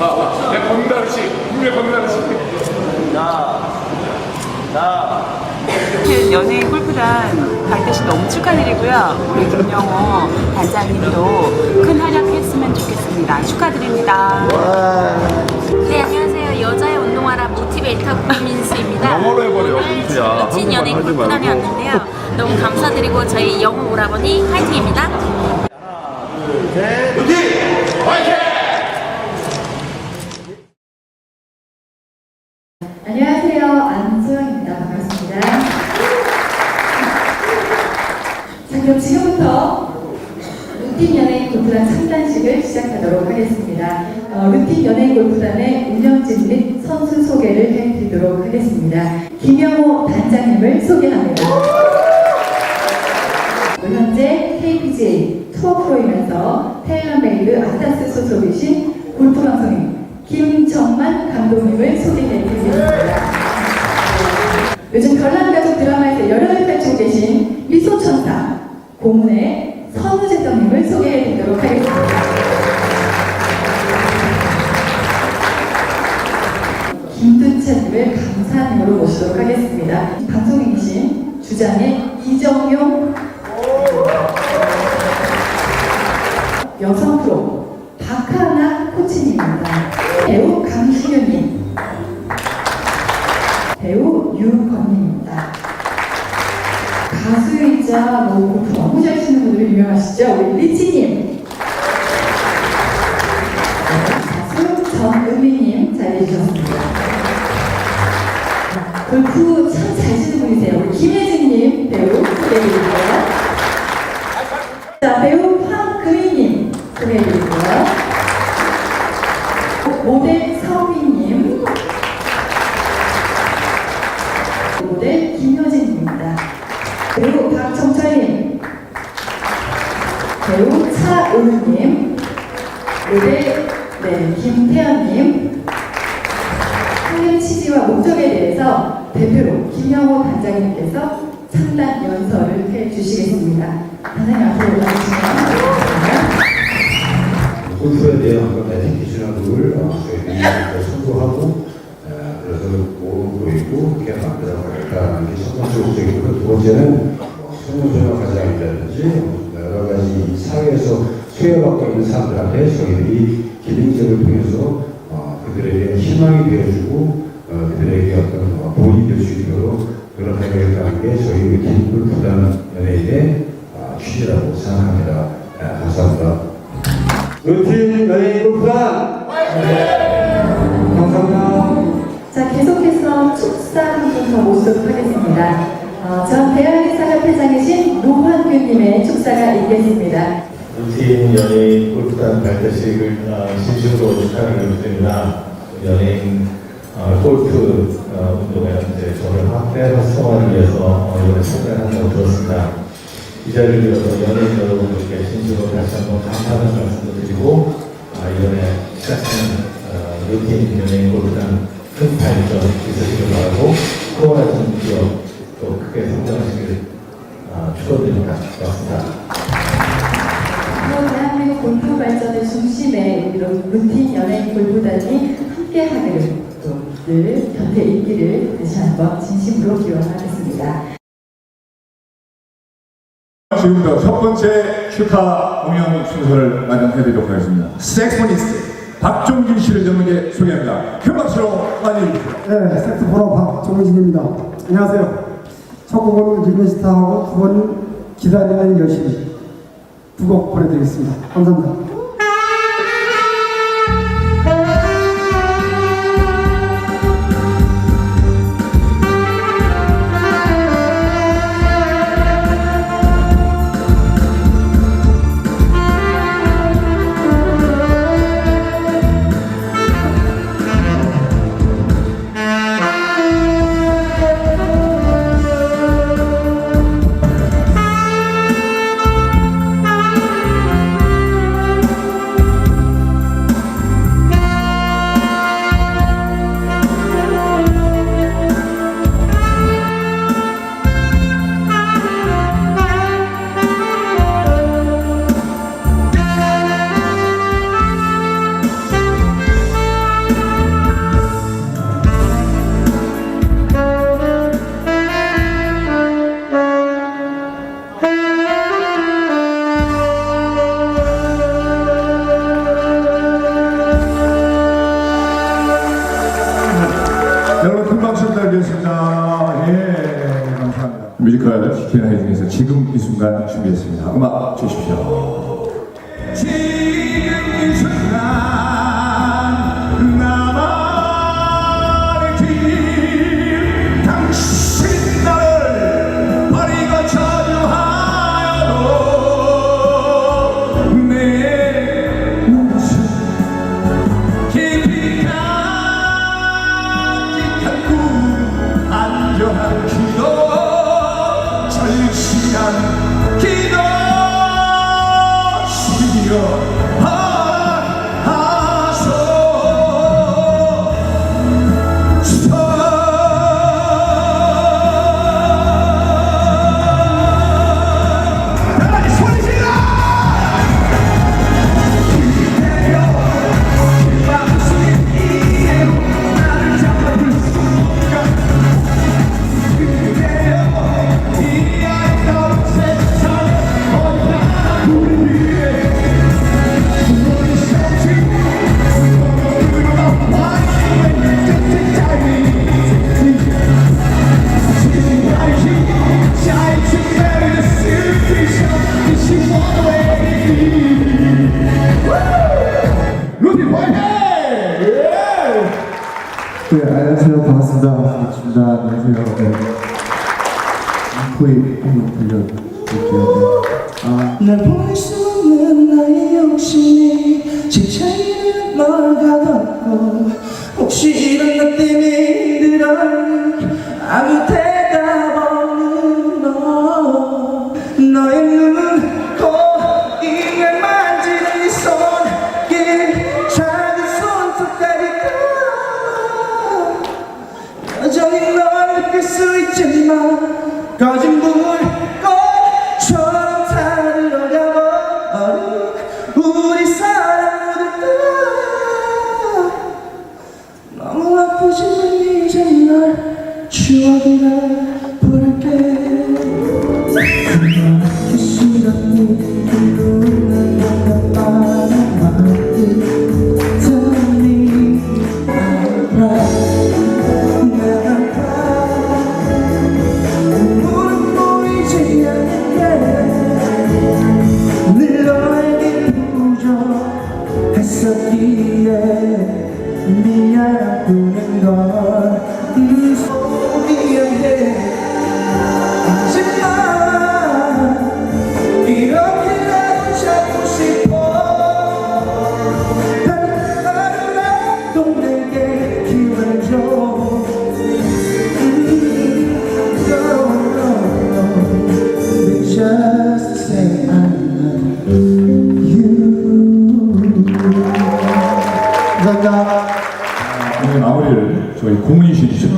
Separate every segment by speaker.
Speaker 1: 아, 아, 야, 건강 씨. 분명 건강 씨.
Speaker 2: 그 연예인 골프단 발대시 너무 축하 드리고요. 우리 김영호 단장님도 큰 활약했으면 좋겠습니다. 축하드립니다.
Speaker 3: 네 안녕하세요 여자의 운동하라 모티베이터 김민수입니다
Speaker 1: 영어로 해버려,
Speaker 3: 오늘
Speaker 1: 민수야.
Speaker 3: 루틴 연예인
Speaker 1: 말고.
Speaker 3: 왔는데요 너무 감사드리고 저희 영호 오라버니 화이팅입니다
Speaker 1: 루틴! 파이팅!
Speaker 4: 안녕하세요. 안소영입니다. 반갑습니다. 자, 그럼 지금부터 루틴 연예인 골프단 창단식을 시작하도록 하겠습니다. 어, 루틴 연예인 골프단의 운영진 및 선수 소개를 해드리도록 하겠습니다. 김영호 단장님을 소개합니다. 현재 KPGA 투어 프로이면서 테일러메이드 아타스 소속이신 골프 방송인 김정만 감독님을 소개해드리겠습니다. 요즘 별난 가족 드라마에서 열연을 펼치고 계신 미소천사 고문의 선우재정님을 소개해 드리도록 하겠습니다. 김두찬님을 감사님으로 모시도록 하겠습니다. 방송인이신 주장의 이정용 여성 프로 박하나 코치님입니다. 배우 강신현님, 배우 유건님입니다. 가수 이자 뭐 골프 너무 잘 치는 분들로 유명하시죠? 우리 리치님. 차은우님, 모델 네, 김태현님, 상임 취지와 목적에 대해서 대표로 김영호 단장님께서 상담 연설을 해주시겠습니다. 단장님 앞으로 올라오시면
Speaker 5: 대한 어떤 에티켓이라는 걸 저희들이 선도하고 어, 그래서 모르고 있고 이렇게 만들어가겠다는 게 첫 번째 목적이고 두 번째는 성문조화 과장이라든지 여러 가지 사회에서 수혜받고 있는 사람들한테 저희들이 기능적을 통해서 어, 그들에게 희망이 되어주고 어, 그들에게 어떤 어, 도움이 될 수 있도록 그런 해야겠다는 게 저희 기능을 부담 연예인의 어, 취지라고 생각합니다. 네, 감사합니다. 루틴 연예인 골프단 감사합니다.
Speaker 4: 자, 계속해서 축사 한분더 모시도록 하겠습니다. 어, 전 대학의사협 회장이신 노환규님의 축사가 있겠습니다.
Speaker 6: 루틴 연예인 골프단 발대식을 어, 진심으로 축하를 드립니다. 연예인 어, 골프 어, 운동에 이제 저를 확대 활성화를 위해서 어, 이번에 참가한다고 들었습니다. 이 자리를 빌어서 연예인 여러분들께 진심으로 다시 한번 감사하는 말씀도 드리고 아, 이번에 시작하는 어, 루틴 연예인 골프단 큰 발전 있으시길 바라고 코로나 기업 또 크게 성장하시길 어, 축원드립니다. 고맙습니다.
Speaker 4: 대한민국 골프 발전의 중심에 이런 루틴 연예인 골프단이 함께하기를 또 늘 곁에 있기를 다시 한번 진심으로 기원하겠습니다.
Speaker 7: 지금부터 첫 번째 축하 공연 순서를 마련해드리도록 하겠습니다. 섹스포니스트 박종진 씨를 여러분께 소개합니다. 큰 박수로 맞이해주세요.
Speaker 8: 네, 색소폰호 박종진입니다. 안녕하세요. 첫 곡은 리메스타하고 두 번은 기다리는 열심히 두 곡 보내드리겠습니다. 감사합니다.
Speaker 7: 준비했습니다. 음악 주십시오. 지금 이 순간 루티 화이팅!
Speaker 8: 네, 안녕하세요. 반갑습니다. 반갑습니다. 안녕하세요. 네. 코이 한번 들려드릴게요. 네. 아,
Speaker 9: 날 보낼 수 없는 나의 욕심이 지쳐있는 널 가뒀고 혹시 이런 나 때문에 힘들어 아무 수 있지만 꺼진 불 했었기에 미안하다는 걸 음, 소 미안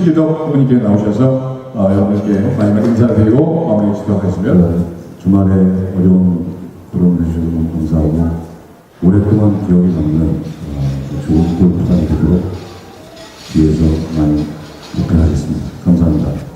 Speaker 7: 신규덕 후보님께 나오셔서 어, 여러분께 마지막 인사드리고 마무리 짓도록 하겠습니다.
Speaker 10: 네, 주말에 어려운 토론 해주셔서 너무 감사하고 오랫동안 기억이 남는 어, 좋은 골프장이 되도록 위해서 많이 노력하겠습니다. 감사합니다.